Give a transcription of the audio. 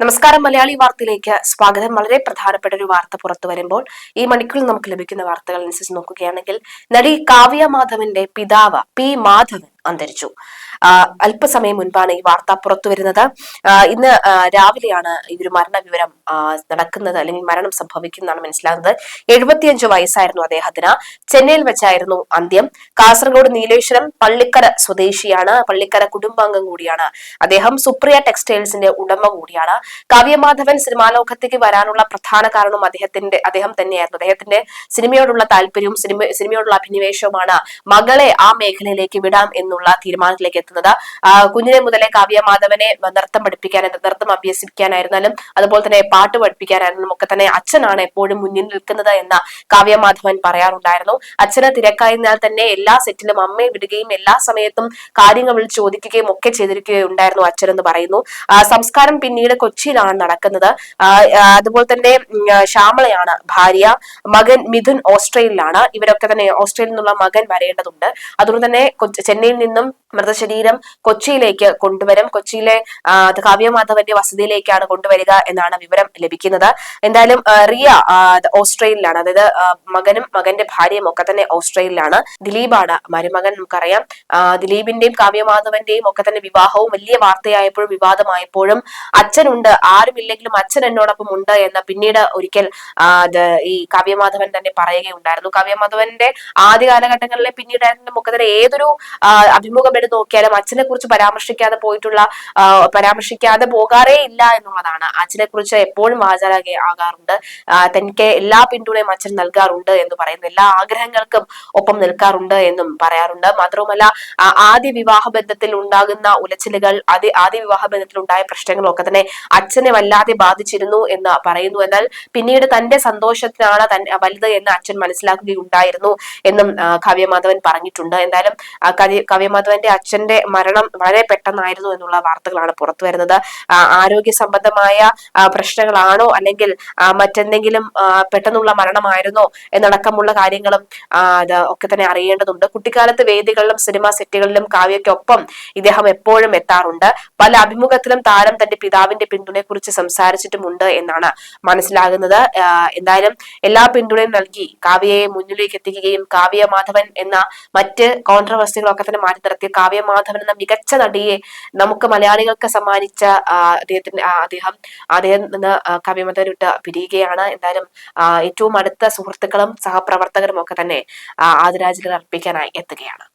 നമസ്കാരം മലയാളി വാർത്തയിലേക്ക് സ്വാഗതം. വളരെ പ്രധാനപ്പെട്ട ഒരു വാർത്ത പുറത്തു വരുമ്പോൾ ഈ മണിക്കൂറിൽ നമുക്ക് ലഭിക്കുന്ന വാർത്തകൾ അനുസരിച്ച് നോക്കുകയാണെങ്കിൽ നടി കാവ്യ മാധവന്റെ പിതാവ് പി മാധവൻ അന്തരിച്ചു. അല്പസമയം മുൻപാണ് ഈ വാർത്ത പുറത്തു വരുന്നത് ഇന്ന് രാവിലെയാണ് ഈ ഒരു മരണവിവരം നടക്കുന്നത്. അല്ലെങ്കിൽ മരണം സംഭവിക്കുന്നതാണ് മനസ്സിലാകുന്നത്. എഴുപത്തിയഞ്ച് വയസ്സായിരുന്നു അദ്ദേഹത്തിന്. ചെന്നൈയിൽ വെച്ചായിരുന്നു അന്ത്യം. കാസർഗോഡ് നീലേശ്വരം പള്ളിക്കര സ്വദേശിയാണ്. പള്ളിക്കര കുടുംബാംഗം കൂടിയാണ്. അദ്ദേഹം സുപ്രിയ ടെക്സ്റ്റൈൽസിന്റെ ഉടമ കൂടിയാണ്. കാവ്യമാധവൻ സിനിമാ ലോകത്തേക്ക് വരാനുള്ള പ്രധാന കാരണം അദ്ദേഹത്തിന്റെ അദ്ദേഹം തന്നെയായിരുന്നു. അദ്ദേഹത്തിന്റെ സിനിമയോടുള്ള താല്പര്യവും സിനിമ സിനിമയോടുള്ള അഭിനിവേശവുമാണ് മകളെ ആ മേഖലയിലേക്ക് വിടാം എന്നുള്ള തീരുമാനത്തിലേക്ക് എത്തുന്നത്. കുഞ്ഞിനെ മുതലേ കാവ്യമാധവനെ നൃത്തം പഠിപ്പിക്കാൻ നൃത്തം അഭ്യസിപ്പിക്കാനായിരുന്നാലും അതുപോലെ തന്നെ പാട്ട് പഠിപ്പിക്കാനായിരുന്നാലും ഒക്കെ തന്നെ അച്ഛനാണ് എപ്പോഴും മുന്നിൽ നിൽക്കുന്നത് എന്ന കാവ്യമാധവൻ പറയാറുണ്ടായിരുന്നു. അച്ഛന് തിരക്കായതിനാൽ തന്നെ എല്ലാ സെറ്റിലും അമ്മയെ വിടുകയും എല്ലാ സമയത്തും കാര്യങ്ങൾ വിളിച്ച് ചോദിക്കുകയും ഒക്കെ ചെയ്തിരിക്കുകയുണ്ടായിരുന്നു അച്ഛൻ എന്ന് പറയുന്നു സംസ്കാരം പിന്നീട് കൊച്ചിയിലാണ് നടക്കുന്നത്. അതുപോലെ തന്നെ ശ്യാമളയാണ് ഭാര്യ. മകൻ മിഥുൻ ഓസ്ട്രേലിയയിലാണ് ഇവരൊക്കെ തന്നെ ഓസ്ട്രേലിയയിൽ നിന്നുള്ള മകൻ വരേണ്ടതുണ്ട്. അതുകൊണ്ട് തന്നെ ചെന്നൈയിൽ നിന്നും മൃതശരീരം കൊച്ചിയിലേക്ക് കൊണ്ടുവരും. കൊച്ചിയിലെ കാവ്യമാധവന്റെ വസതിയിലേക്കാണ് കൊണ്ടുവരിക എന്നാണ് വിവരം ലഭിക്കുന്നത്. എന്തായാലും റിയ ഓസ്ട്രേലിയയിലാണ് അതായത് മകനും മകന്റെ ഭാര്യയും ഒക്കെ തന്നെ ഓസ്ട്രേലിയയിലാണ് ദിലീപാണ് മരുമകൻ നമുക്കറിയാം. ദിലീപിന്റെയും കാവ്യമാധവന്റെയും ഒക്കെ തന്നെ വിവാഹവും വലിയ വാർത്തയായപ്പോഴും വിവാദമായപ്പോഴും അച്ഛനുണ്ട്. ആരുമില്ലെങ്കിലും അച്ഛൻ എന്നോടൊപ്പം ഉണ്ട് എന്ന് പിന്നീട് ഒരിക്കൽ ഈ കാവ്യമാധവൻ തന്നെ പറയുകയുണ്ടായിരുന്നു. കാവ്യമാധവന്റെ ആദ്യ കാലഘട്ടങ്ങളിലെ പിന്നീട് മുഖത്തിന് ഏതൊരു അഭിമുഖം എടുത്ത് നോക്കിയാലും അച്ഛനെ കുറിച്ച് പരാമർശിക്കാതെ പോയിട്ടുള്ള പരാമർശിക്കാതെ പോകാറേ ഇല്ല എന്നുള്ളതാണ്. അച്ഛനെ കുറിച്ച് എപ്പോഴും വാചാലാകെ ആകാറുണ്ട്. തനിക്ക് എല്ലാ പിന്തുണയും അച്ഛൻ നൽകാറുണ്ട് എന്ന് പറയുന്നു. എല്ലാ ആഗ്രഹങ്ങൾക്കും ഒപ്പം നിൽക്കാറുണ്ട് എന്നും പറയാറുണ്ട്. മാത്രവുമല്ല ആദ്യ വിവാഹ ബന്ധത്തിൽ ഉണ്ടാകുന്ന ഉലച്ചിലുകൾ ആദ്യ ആദ്യ വിവാഹ ബന്ധത്തിൽ ഉണ്ടായ പ്രശ്നങ്ങളൊക്കെ തന്നെ അച്ഛനെ വല്ലാതെ ബാധിച്ചിരുന്നു എന്ന് പറയുന്നു. എന്നാൽ പിന്നീട് തന്റെ സന്തോഷത്തിനാണ് വലുത് എന്ന് അച്ഛൻ മനസ്സിലാക്കുകയുണ്ടായിരുന്നു എന്നും കാവ്യമാധവൻ പറഞ്ഞിട്ടുണ്ട്. എന്തായാലും കാവ്യമാധവന്റെ അച്ഛന്റെ മരണം വളരെ പെട്ടെന്നായിരുന്നു എന്നുള്ള വാർത്തകളാണ് പുറത്തു വരുന്നത്. ആരോഗ്യ സംബന്ധമായ പ്രശ്നങ്ങളാണോ അല്ലെങ്കിൽ മറ്റെന്തെങ്കിലും പെട്ടെന്നുള്ള മരണമായിരുന്നോ എന്നടക്കമുള്ള കാര്യങ്ങളും ഒക്കെ തന്നെ അറിയേണ്ടതുണ്ട്. കുട്ടിക്കാലത്ത് വേദികളിലും സിനിമാ സെറ്റുകളിലും കാവ്യക്കൊപ്പം ഇദ്ദേഹം എപ്പോഴും എത്താറുണ്ട്. പല അഭിമുഖത്തിലും താരം തന്റെ പിതാവിന്റെ പിന്തുണയെക്കുറിച്ച് സംസാരിച്ചിട്ടുമുണ്ട് എന്നാണ് മനസ്സിലാകുന്നത്. എന്തായാലും എല്ലാ പിന്തുണയും നൽകി കാവ്യയെ മുന്നിലേക്ക് എത്തിക്കുകയും കാവ്യ മാധവൻ എന്ന മറ്റ് കോൺട്രവേഴ്സികളൊക്കെ തന്നെ മാറ്റി നിർത്തിയ കാവ്യ മാധവൻ എന്ന മികച്ച നടിയെ നമുക്ക് മലയാളികൾക്ക് സമ്മാനിച്ച അദ്ദേഹത്തിന്റെ അദ്ദേഹം അദ്ദേഹം നിന്ന് കാവ്യമാധവൻ വിട്ട് പിരിയുകയാണ്. എന്തായാലും ഏറ്റവും അടുത്ത സുഹൃത്തുക്കളും സഹപ്രവർത്തകരും ഒക്കെ തന്നെ ആദരാഞ്ജലികൾ അർപ്പിക്കാനായി എത്തുകയാണ്.